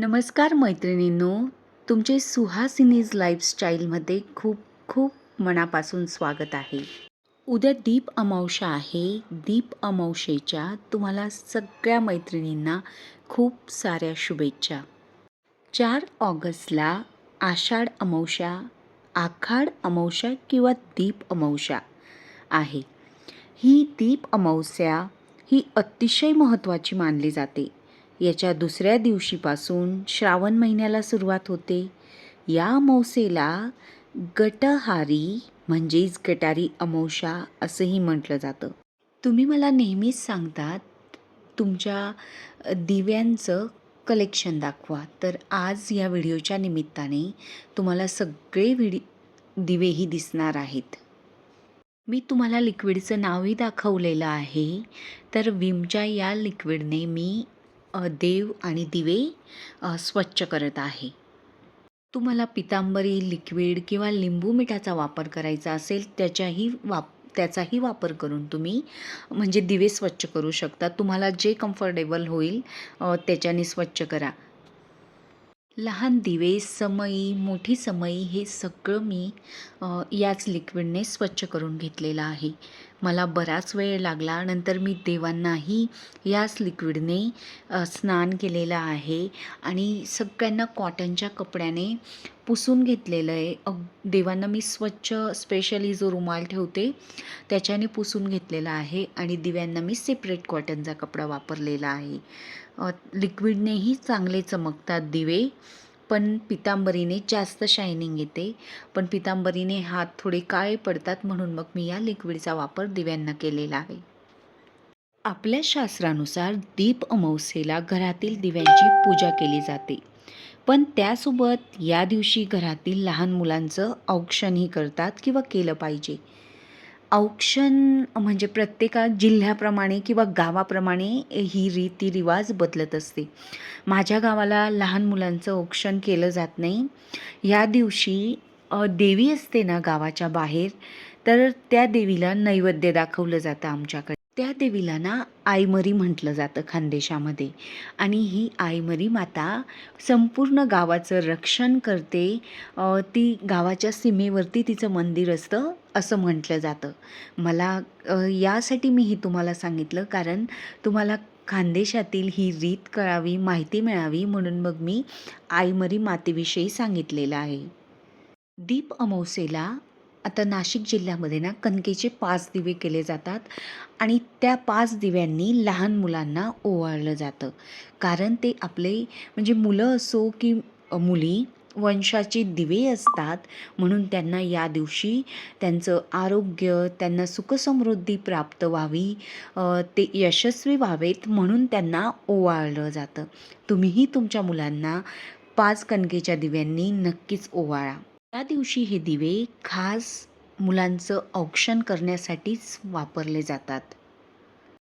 नमस्कार मैत्रिणींनो तुमचे सुहासिनीज लाईफस्टाईलमध्ये खूप खूप मनापासून स्वागत आहे. उद्या दीप अमावशा आहे. दीप अमावशेच्या तुम्हाला सगळ्या मैत्रिणींना खूप साऱ्या शुभेच्छा. चार ऑगस्टला आषाढ अमावशा आखाड अमावशा किंवा दीप अमावशा आहे. ही दीप अमावस्या ही अतिशय महत्त्वाची मानली जाते. याच्या दुसऱ्या दिवशीपासून श्रावण महिन्याला सुरुवात होते. या अमावसेला गटहारी म्हणजेच गटारी अमावशा असंही म्हटलं जातं. तुम्ही मला नेहमीच सांगतात तुमच्या दिव्यांचं कलेक्शन दाखवा. तर आज या व्हिडिओच्या निमित्ताने तुम्हाला सगळे व्हिडि दिवेही दिसणार आहेत. मी तुम्हाला लिक्विडचं नावही दाखवलेलं आहे. तर विमच्या या लिक्विडने मी देव आणि दिवे स्वच्छ करत आहे. तुम्हाला पितांबरी लिक्विड किंवा लिंबू मिठाचा वापर करायचा असेल त्याच्याही वाप त्याचाही वापर करून तुम्ही म्हणजे दिवे स्वच्छ करू शकता. तुम्हाला जे कम्फर्टेबल होईल त्याच्याने स्वच्छ करा. लहान दिवे समई मोठी समई हे सगळं मी याच लिक्विडने स्वच्छ करून घेतलेलं आहे. मला बराच वेळ लागला. नंतर मी देवांनाही याच लिक्विडने स्नान केलेलं आहे आणि सगळ्यांना कॉटनच्या कपड्याने पुसून घेतलेलं आहे. अग देवांना मी स्वच्छ स्पेशली जो रुमाल ठेवते त्याच्याने पुसून घेतलेला आहे आणि दिव्यांना मी सेपरेट कॉटनचा कपडा वापरलेला आहे. लिक्विडनेही चांगले चमकतात दिवे. पण पितांबरीने जास्त शायनिंग येते. पण पितांबरीने हात थोडे काळे पडतात म्हणून मग मी या लिक्विडचा वापर दिव्यांना केलेला आहे. आपल्या शास्त्रानुसार दीप अमावस्येला घरातील दिव्यांची पूजा केली जाते. पण त्यासोबत या दिवशी घरातील लहान मुलांचं औक्षणही करतात किंवा केलं पाहिजे. औक्षण म्हणजे प्रत्येका जिल्ह्याप्रमाणे किंवा गावाप्रमाणे ही रीतिरिवाज बदलत असते. माझ्या गावाला लहान मुलांचं औक्षण केलं जात नाही. या दिवशी देवी असते ना गावाच्या बाहेर तर त्या देवीला नैवेद्य दाखवलं जातं आमच्याकडे. त्या देवीला ना आईमरी म्हटलं जातं खानदेशामध्ये. आणि ही आईमरी माता संपूर्ण गावाचं रक्षण करते. ती गावाच्या सीमेवरती तिचं मंदिर असतं असं म्हटलं जातं. मला यासाठी मी हे तुम्हाला सांगितलं कारण तुम्हाला खानदेशातील ही रीत कळावी माहिती मिळावी म्हणून मग मी आईमरी मातेविषयी सांगितलेलं आहे. दीप अमावस्येला आता नाशिक जिल्ह्यामध्ये ना कणकेचे पाच दिवे केले जातात आणि त्या पाच दिव्यांनी लहान मुलांना ओवाळलं जातं. कारण ते आपले म्हणजे मुलं असो की मुली वंशाचे दिवे असतात. म्हणून त्यांना या दिवशी त्यांचं आरोग्य त्यांना सुखसमृद्धी प्राप्त व्हावी ते यशस्वी व्हावेत म्हणून त्यांना ओवाळलं जातं. तुम्हीही तुमच्या मुलांना पाच कणकेच्या दिव्यांनी नक्कीच ओवाळा. त्या दिवशी हे दिवे खास मुलांचं औक्षण करण्यासाठीच वापरले जातात.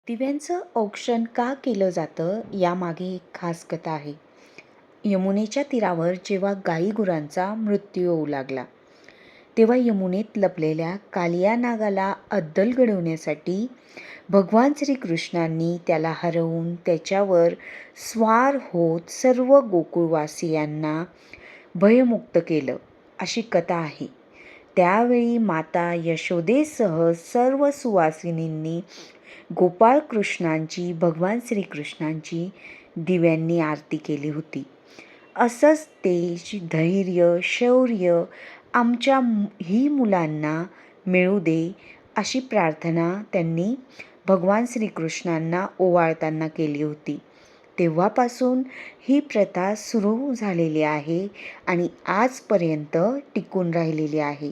दिव्यांचं औक्षण का केलं जातं यामागे एक खास कथा आहे. यमुनेच्या तीरावर जेव्हा गाई गुरांचा मृत्यू होऊ लागला तेव्हा यमुनेत लपलेल्या कालिया नागाला अद्दल घडवण्यासाठी भगवान श्रीकृष्णांनी त्याला हरवून त्याच्यावर स्वार होत सर्व गोकुळवासियांना भयमुक्त केलं. अशी कथा आहे. त्यावेळी माता यशोदेसह सर्व सुवासिनींनी गोपाळकृष्णांची भगवान श्रीकृष्णांची दिव्यांनी आरती केली होती. असंच तेज धैर्य शौर्य आमच्या ही मुलांना मिळू दे अशी प्रार्थना त्यांनी भगवान श्रीकृष्णांना ओवाळताना केली होती. तेव्हापासून ही प्रथा सुरू झालेली आहे आणि आजपर्यंत टिकून राहिलेली आहे.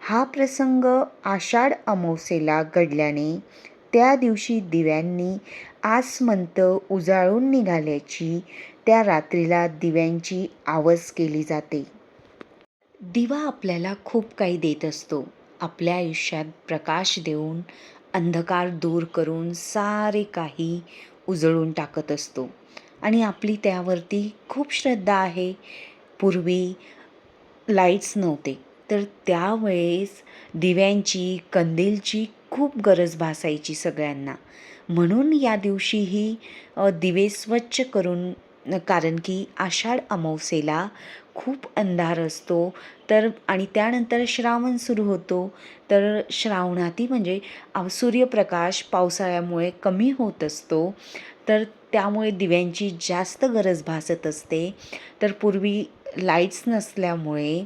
हा प्रसंग आषाढ अमावस्येला घडल्याने त्या दिवशी दिव्यांनी आसमंत उजाळून निघाल्याची त्या रात्रीला दिव्यांची आवस केली जाते. दिवा आपल्याला खूप काही देत असतो. आपल्या आयुष्यात प्रकाश देऊन अंधकार दूर करून सारे काही उजळून टाकत असतो. आणि आपली त्यावरती खूप श्रद्धा आहे. पूर्वी लाईट्स नव्हते. तर त्यावेळेस दिव्यांची कंदीलची खूप गरज भासायची सगळ्यांना. म्हणून या दिवशीही दिवे स्वच्छ करून कारण की आषाढ अमावस्येला खूप अंधार असतो. तर आणि त्यानंतर श्रावण सुरू होतो. तर श्रावणाती म्हणजे सूर्यप्रकाश पावसाळ्यामुळे कमी होत असतो. तर त्यामुळे दिव्यांची जास्त गरज भासत असते. तर पूर्वी लाईट्स नसल्यामुळे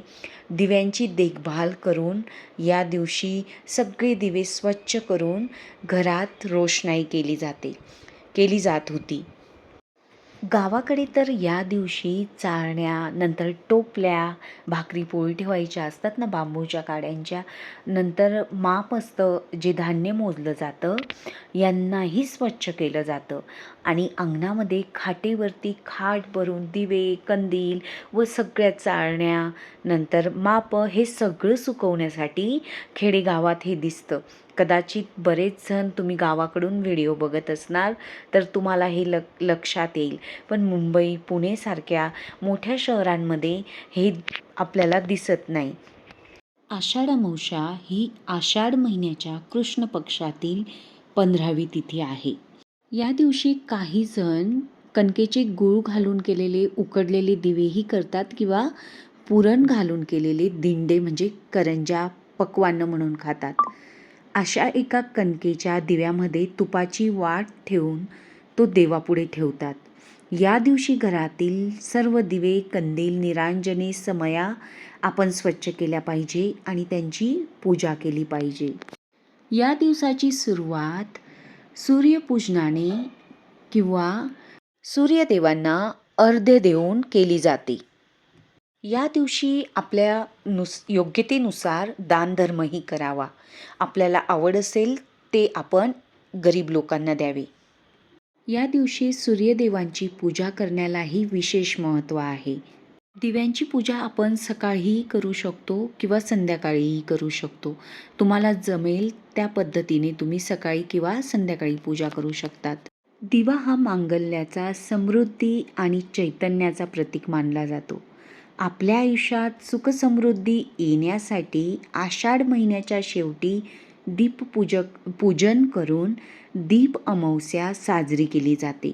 दिव्यांची देखभाल करून या दिवशी सगळे दिवे स्वच्छ करून घरात रोषणाई केली जाते केली जात होती. गावाकडे तर या दिवशी चाळण्या नंतर टोपल्या भाकरी पोळी ठेवायच्या असतात ना बांबूच्या काड्यांच्या. नंतर माप असतं जे धान्य मोजलं जातं यांनाही स्वच्छ केलं जातं. आणि अंगणामध्ये खाटेवरती खाट भरून दिवे कंदील व सगळ्या चाळण्या नंतर माप हे सगळं सुकवण्यासाठी खेडेगावात हे दिसतं. कदाचित बरेच जण तुम्ही गावाकडून व्हिडिओ बघत असणार तर तुम्हाला हे ल लक्षात येईल. पण मुंबई पुणेसारख्या मोठ्या शहरांमध्ये हे आपल्याला दिसत नाही. आषाढ ही आषाढ महिन्याच्या कृष्ण पक्षातील पंधरावी तिथी आहे. या दिवशी काही जण कणकेचे गूळ घालून केलेले उकडलेले दिवेही करतात किंवा पुरण घालून केलेले दिंडे म्हणजे करंजा पक्वान्न म्हणून खातात. अशा एका कणकेच्या दिव्यामध्ये तुपाची वाट ठेवून तो देवापुढे ठेवतात. या दिवशी घरातील सर्व दिवे कंदील निरांजने समया आपण स्वच्छ केल्या पाहिजे आणि त्यांची पूजा केली पाहिजे. या दिवसाची सुरुवात सूर्यपूजनाने किंवा सूर्यदेवांना अर्ध्य देऊन केली जाते. या दिवशी आपल्या नुस योग्यतेनुसार दानधर्मही करावा. आपल्याला आवड असेल ते आपण गरीब लोकांना द्यावे. या दिवशी सूर्यदेवांची पूजा करण्यालाही विशेष महत्त्व आहे. दिव्यांची पूजा आपण सकाळीही करू शकतो किंवा संध्याकाळीही करू शकतो. तुम्हाला जमेल त्या पद्धतीने तुम्ही सकाळी किंवा संध्याकाळी पूजा करू शकतात. दिवा हा मांगल्याचा समृद्धी आणि चैतन्याचा प्रतीक मानला जातो. आपल्या आयुष्यात सुखसमृद्धी येण्यासाठी आषाढ महिन्याच्या शेवटी दीपपूजक पूजन करून दीप अमावस्या साजरी केली जाते.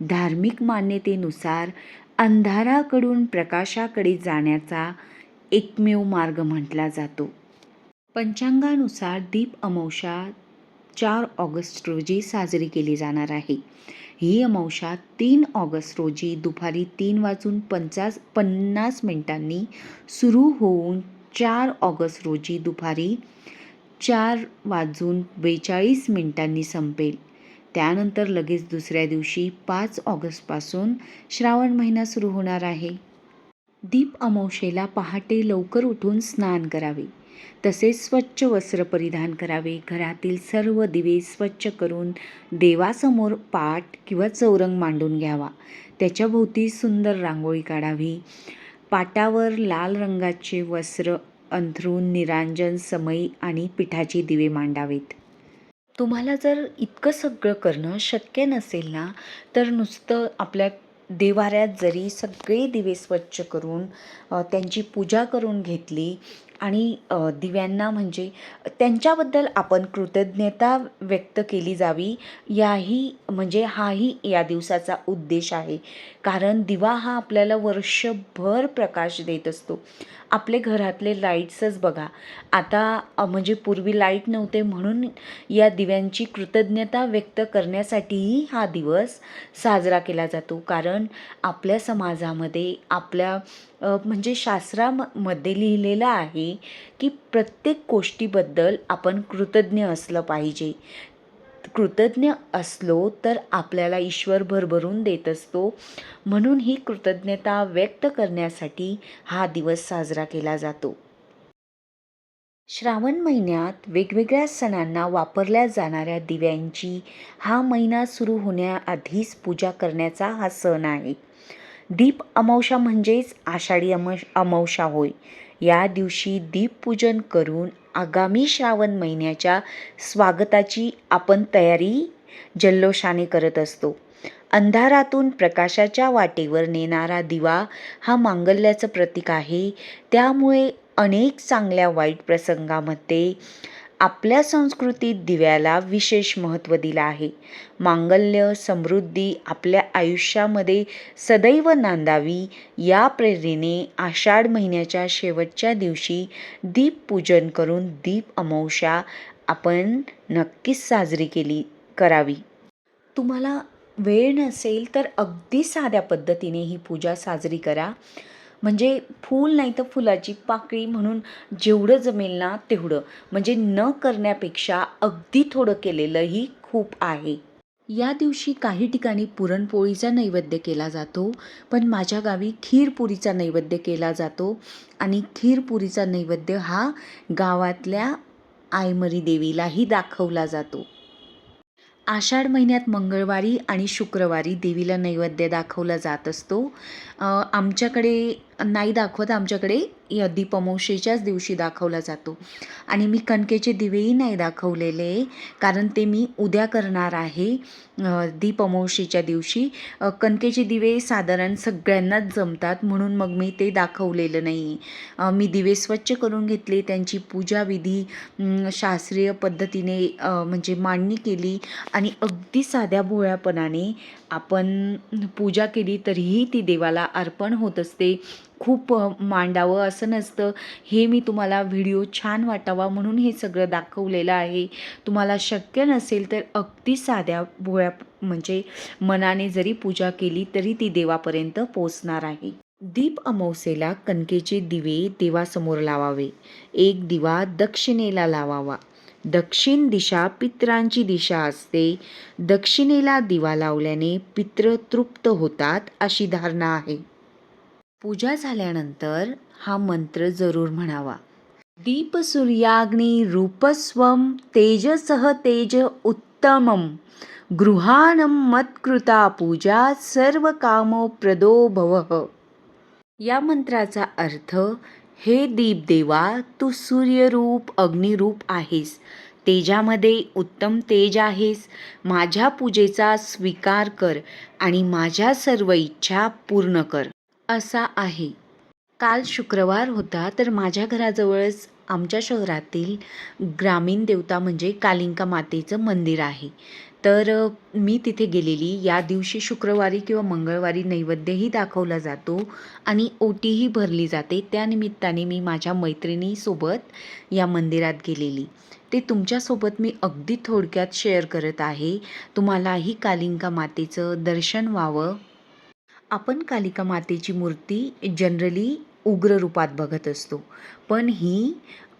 धार्मिक मान्यतेनुसार अंधाराकडून प्रकाशाकडे जाण्याचा एकमेव मार्ग म्हटला जातो. पंचांगानुसार दीप अमावस्या चार ऑगस्ट रोजी साजरी केली जाणार आहे. ही अमावशा तीन ऑगस्ट रोजी दुपारी तीन वाजून पंचास पन्नास मिनिटांनी सुरू होऊन चार ऑगस्ट रोजी दुपारी चार वाजून बेचाळीस मिनिटांनी संपेल. त्यानंतर लगेच दुसऱ्या दिवशी पाच ऑगस्टपासून श्रावण महिना सुरू होणार आहे. दीप अमावशेला पहाटे लवकर उठून स्नान करावे. तसेच स्वच्छ वस्त्र परिधान करावे. घरातील सर्व दिवे स्वच्छ करून देवासमोर पाट किंवा चौरंग मांडून घ्यावा. त्याच्याभोवती सुंदर रांगोळी काढावी. पाटावर लाल रंगाचे वस्त्र अंथरून निरांजन समई आणि पिठाचे दिवे मांडावेत. तुम्हाला जर इतकं सगळं करणं शक्य नसेल ना तर नुसतं आपल्या देवाऱ्यात जरी सगळे दिवे स्वच्छ करून त्यांची पूजा करून घेतली आणि दिव्यांना म्हणजे त्यांच्याबद्दल आपण कृतज्ञता व्यक्त केली जावी याही म्हणजे हाही या दिवसाचा उद्देश आहे. कारण दिवा हा आपल्याला वर्षभर प्रकाश देत असतो. आपले घरातले लाईट्सच बघा. आता म्हणजे पूर्वी लाइट नव्हते म्हणून या दिव्यांची कृतज्ञता व्यक्त करण्यासाठीही हा दिवस साजरा केला जातो. कारण आपल्या समाजामध्ये आपल्या म्हणजे शास्त्रामध्ये लिहिलेलं आहे की प्रत्येक गोष्टीबद्दल आपण कृतज्ञ असलं पाहिजे. कृतज्ञ असलो तर आपल्याला ईश्वर भरभरून देत असतो. म्हणून ही कृतज्ञता व्यक्त करण्यासाठी हा दिवस साजरा केला जातो. श्रावण महिन्यात वेगवेगळ्या सणांना वापरल्या जाणाऱ्या दिव्यांची हा महिना सुरू होण्याआधीच पूजा करण्याचा हा सण आहे. दीप अमावशा म्हणजेच आषाढी अम अमावशा होय. या दिवशी दीपपूजन करून आगामी श्रावण महिन्याच्या स्वागताची आपण तयारी जल्लोषाने करत असतो. अंधारातून प्रकाशाच्या वाटेवर नेणारा दिवा हा मांगल्याचं प्रतीक आहे. त्यामुळे अनेक चांगल्या वाईट प्रसंगामध्ये आपल्या संस्कृतीत दिव्याला विशेष महत्त्व दिलं आहे. मांगल्य समृद्धी आपल्या आयुष्यामध्ये सदैव नांदावी या प्रेरणेने आषाढ महिन्याच्या शेवटच्या दिवशी दीपपूजन करून दीप अमावस्या आपण नक्कीच साजरी केली करावी. तुम्हाला वेळ नसेल तर अगदी साध्या पद्धतीने ही पूजा साजरी करा. म्हणजे फूल नाही तर फुलाची पाकळी म्हणून जेवढं जमेल ना तेवढं. म्हणजे न करण्यापेक्षा अगदी थोडं केलेलंही खूप आहे. या दिवशी काही ठिकाणी पुरणपोळीचा नैवेद्य केला जातो पण माझ्या गावी खीरपुरीचा नैवेद्य केला जातो आणि खीरपुरीचा नैवेद्य हा गावातल्या आयमरी देवीलाही दाखवला जातो. आषाढ महिन्यात मंगळवारी आणि शुक्रवारी देवीला नैवेद्य दाखवला जात असतो. आमच्याकडे नाही दाखवत आमच्याकडे या दीपमोशेच्याच दिवशी दाखवला जातो. आणि मी कणकेचे दिवेही नाही दाखवलेले कारण ते मी उद्या करणार आहे दीपमोशेच्या दिवशी. कणकेचे दिवे साधारण सगळ्यांनाच जमतात म्हणून मग मी ते दाखवलेलं नाही. मी दिवे स्वच्छ करून घेतले त्यांची पूजाविधी शास्त्रीय पद्धतीने म्हणजे मांडणी केली. आणि अगदी साध्या भोळ्यापणाने आपण पूजा केली तरीही ती देवाला अर्पण होत असते. खूप मांडावं असं नसतं. हे मी तुम्हाला व्हिडिओ छान वाटावा म्हणून हे सगळं दाखवलेलं आहे. तुम्हाला शक्य नसेल तर अगदी साध्या भोळ्या म्हणजे मनाने जरी पूजा केली तरी ती देवापर्यंत पोचणार आहे. दीप अमावस्येला कणकेचे दिवे देवासमोर लावावे. एक दिवा दक्षिणेला लावावा. दक्षिण दिशा पित्रांची दिशा असते. दक्षिणेला दिवा लावल्याने पित्र तृप्त होतात अशी धारणा आहे. पूजा झाल्यानंतर हा मंत्र जरूर म्हणावा. दीप सूर्याग्नी रूपस्वम तेजसह तेज उत्तमम गृहाणम मत्कृता पूजा सर्व कामो प्रदो भवः. या मंत्राचा अर्थ हे दीपदेवा तू सूर्यरूप अग्निरूप आहेस. तेजामध्ये उत्तम तेज आहेस. माझ्या पूजेचा स्वीकार कर आणि माझ्या सर्व इच्छा पूर्ण कर. असा आहे. काल शुक्रवार होता तर माझ्या घराजवळच आमच्या शहरातील ग्रामीण देवता म्हणजे कालिंका मातेचं मंदिर आहे. तर मी तिथे गेलेली. या दिवशी शुक्रवारी किंवा मंगळवारी नैवेद्यही दाखवला जातो आणि ओटीही भरली जाते. त्यानिमित्ताने मी माझ्या मैत्रिणीसोबत या मंदिरात गेलेली. ते तुमच्यासोबत मी अगदी थोडक्यात शेअर करत आहे. तुम्हालाही कालिंका मातेचं दर्शन व्हावं. आपण कालिका मातेची मूर्ती जनरली उग्र रूपात बघत असतो. पण ही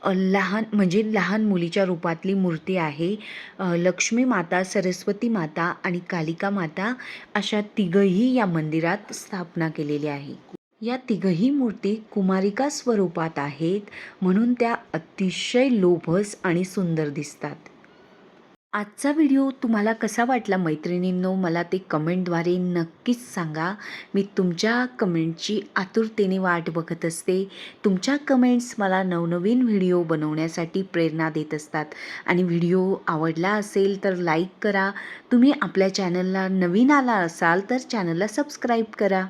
लहान म्हणजे लहान मुलीच्या रूपातली मूर्ती आहे. लक्ष्मी माता सरस्वती माता आणि कालिका माता अशा तिघही या मंदिरात स्थापना केलेली आहे. या तिघही मूर्ती कुमारिका स्वरूपात आहेत म्हणून त्या अतिशय लोभस आणि सुंदर दिसतात. आजचा व्हिडिओ तुम्हाला कसा वाटला मैत्रिणींनो मला ते कमेंटद्वारे नक्कीच सांगा. मी तुमच्या कमेंटची आतुरतेने वाट बघत असते. तुमच्या कमेंट्स मला नवनवीन व्हिडिओ बनवण्यासाठी प्रेरणा देत असतात. आणि व्हिडिओ आवडला असेल तर लाईक करा. तुम्ही आपल्या चॅनलला नवीन आला असाल तर चॅनलला सबस्क्राईब करा.